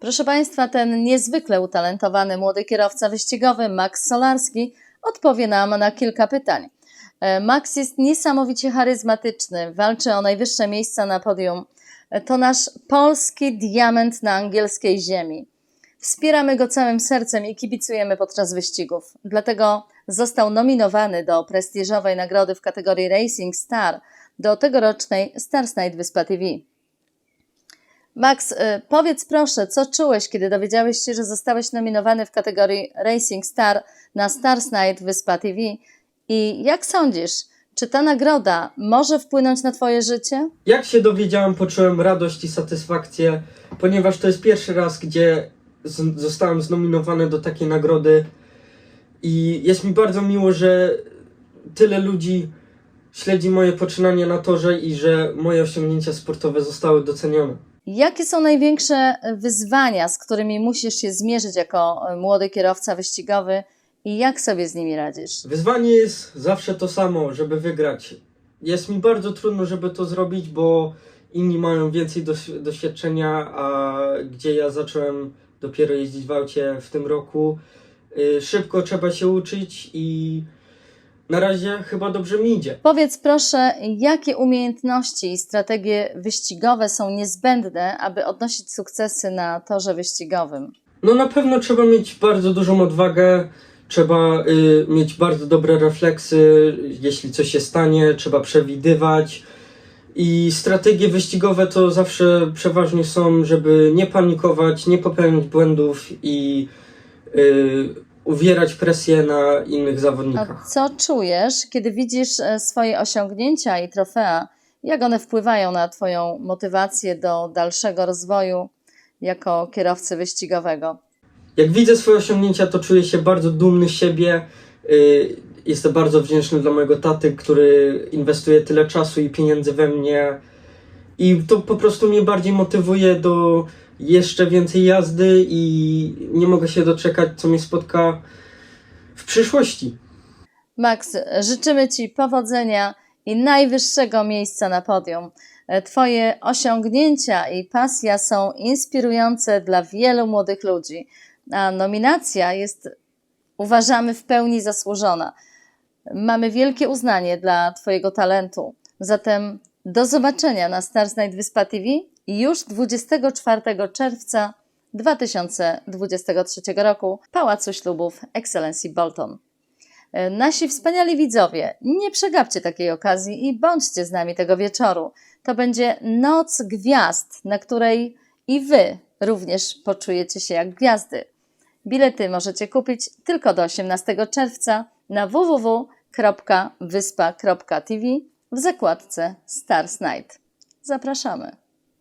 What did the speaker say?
Proszę Państwa, ten niezwykle utalentowany młody kierowca wyścigowy Max Solarski odpowie nam na kilka pytań. E, Max jest niesamowicie charyzmatyczny, walczy o najwyższe miejsca na podium. E, To nasz polski diament na angielskiej ziemi. Wspieramy go całym sercem i kibicujemy podczas wyścigów. Dlatego został nominowany do prestiżowej nagrody w kategorii Racing Star do tegorocznej Stars Night Wyspa TV. Max, y, powiedz proszę, co czułeś, kiedy dowiedziałeś się, że zostałeś nominowany w kategorii Racing Star na Stars Night Wyspa TV? I jak sądzisz, czy ta nagroda może wpłynąć na Twoje życie? Jak się dowiedziałem, poczułem radość i satysfakcję, ponieważ to jest pierwszy raz, gdzie z- zostałem znominowany do takiej nagrody i jest mi bardzo miło, że tyle ludzi śledzi moje poczynania na torze i że moje osiągnięcia sportowe zostały docenione. Jakie są największe wyzwania, z którymi musisz się zmierzyć jako y, młody kierowca wyścigowy i jak sobie z nimi radzisz? Wyzwanie jest zawsze to samo, żeby wygrać. Jest mi bardzo trudno, żeby to zrobić, bo inni mają więcej doś- doświadczenia, a gdzie ja zacząłem dopiero jeździć w aucie w tym roku. Y, Szybko trzeba się uczyć i na razie chyba dobrze mi idzie. Powiedz proszę, jakie umiejętności i strategie wyścigowe są niezbędne, aby odnosić sukcesy na torze wyścigowym? No na pewno trzeba mieć bardzo dużą odwagę, trzeba y, mieć bardzo dobre refleksy, jeśli coś się stanie, trzeba przewidywać. I strategie wyścigowe to zawsze przeważnie są, żeby nie panikować, nie popełniać błędów i y, uwierać presję na innych A zawodnikach. co czujesz, kiedy widzisz e, swoje osiągnięcia i trofea? Jak one wpływają na Twoją motywację do dalszego rozwoju jako kierowcy wyścigowego? Jak widzę swoje osiągnięcia, to czuję się bardzo dumny z siebie. Y, Jestem bardzo wdzięczny dla mojego taty, który inwestuje tyle czasu i pieniędzy we mnie. I to po prostu mnie bardziej motywuje do jeszcze więcej jazdy i nie mogę się doczekać, co mnie spotka w przyszłości. Max, życzymy Ci powodzenia i najwyższego miejsca na podium. Twoje osiągnięcia i pasja są inspirujące dla wielu młodych ludzi, a nominacja jest, uważamy, w pełni zasłużona. Mamy wielkie uznanie dla Twojego talentu. Zatem do zobaczenia na Stars Night Wyspa TV już 24 czerwca 2023 roku Pałacu Ślubów Excellency Bolton. Nasi wspaniali widzowie, nie przegapcie takiej okazji i bądźcie z nami tego wieczoru. To będzie Noc Gwiazd, na której i Wy również poczujecie się jak gwiazdy. Bilety możecie kupić tylko do 18 czerwca na www.wyspa.tv w zakładce Stars Night. Zapraszamy.